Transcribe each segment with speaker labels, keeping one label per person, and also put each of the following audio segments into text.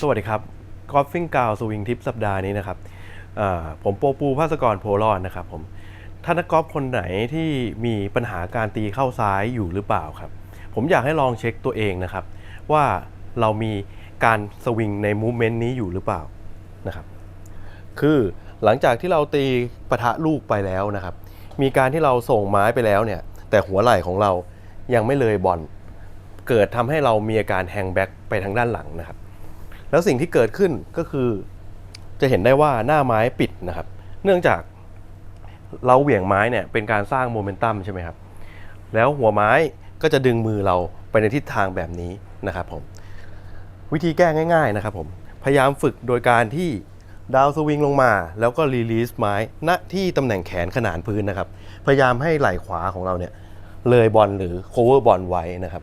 Speaker 1: สวัสดีครับกอล์ฟฟิ้งกาวสวิงทิปสัปดาห์นี้นะครับผมโปปูภาสกรโพลอนนะครับผมถ้านักกอล์ฟคนไหนที่มีปัญหาการตีเข้าซ้ายอยู่หรือเปล่าครับ ผมอยากให้ลองเช็คตัวเองนะครับ ว่าเรามีการสวิงในมูเมนต์นี้อยู่หรือเปล่านะครับ คือหลังจากที่เราตีปะทะลูกไปแล้วนะครับ มีการที่เราส่งไม้ไปแล้วเนี่ย แต่หัวไหล่ของเรายังไม่เลยบอลเกิดทำให้เรามีอาการแฮงแบ็กไปทางด้านหลังนะครับ แล้วสิ่งที่เกิดขึ้นก็คือ จะเห็นได้ว่าหน้าไม้ปิดนะครับ เนื่องจากเราเหวี่ยงไม้เนี่ยเป็นการสร้างโมเมนตัมใช่ไหมครับ แล้วหัวไม้ก็จะดึงมือเราไปในทิศทางแบบนี้นะครับผมวิธีแก้ง่ายๆนะครับผมพยายามฝึกโดยการที่ดาวสวิงลงมา แล้วก็รีลีสไม้ณที่ตำแหน่งแขนขนานพื้นนะครับ พยายามให้ไหล่ขวาของเราเนี่ยเลยบอลหรือ cover บอลไว้นะครับ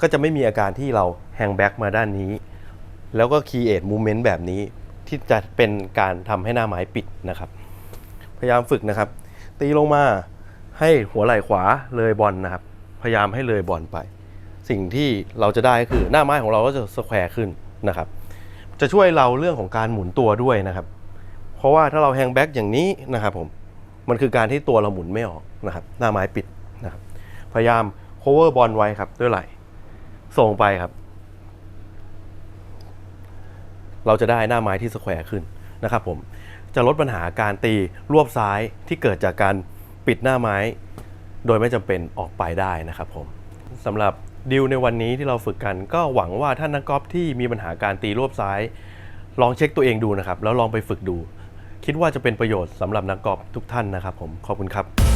Speaker 1: ก็จะไม่มีอาการที่เราแฮงแบ็กมาด้านนี้ แล้วก็ create movement แบบนี้ที่จะเป็นการทำให้หน้าไม้ปิดนะครับ พยายามฝึกนะครับ ตีลงมาให้หัวไหล่ขวาเลยบอลนะครับ พยายามให้เลยบอลไป สิ่งที่เราจะได้ก็คือหน้าไม้ของเราก็จะสแควร์ขึ้นนะครับ จะช่วยเราเรื่องของการหมุนตัวด้วยนะครับ เพราะว่าถ้าเราแฮงแบ็กอย่างนี้นะครับผมมันคือการที่ตัวเราหมุนไม่ออกนะครับ หน้าไม้ปิดนะครับ พยายาม cover บอลไว้ครับด้วยไหล่ส่งไปครับ เราจะได้หน้าไม้ที่สแควร์ขึ้นนะครับผมจะลดปัญหาการตีรวบซ้ายที่เกิดจากการปิดหน้าไม้ โดยไม่จำเป็นออกไปได้นะครับผมสำหรับดิวในวันนี้ที่เราฝึกกัน ก็หวังว่าท่านนักกอล์ฟที่มีปัญหาการตีรวบซ้าย ลองเช็คตัวเองดูนะครับ แล้วลองไปฝึกดู คิดว่าจะเป็นประโยชน์สำหรับนักกอล์ฟทุกท่านนะครับผมขอบคุณครับ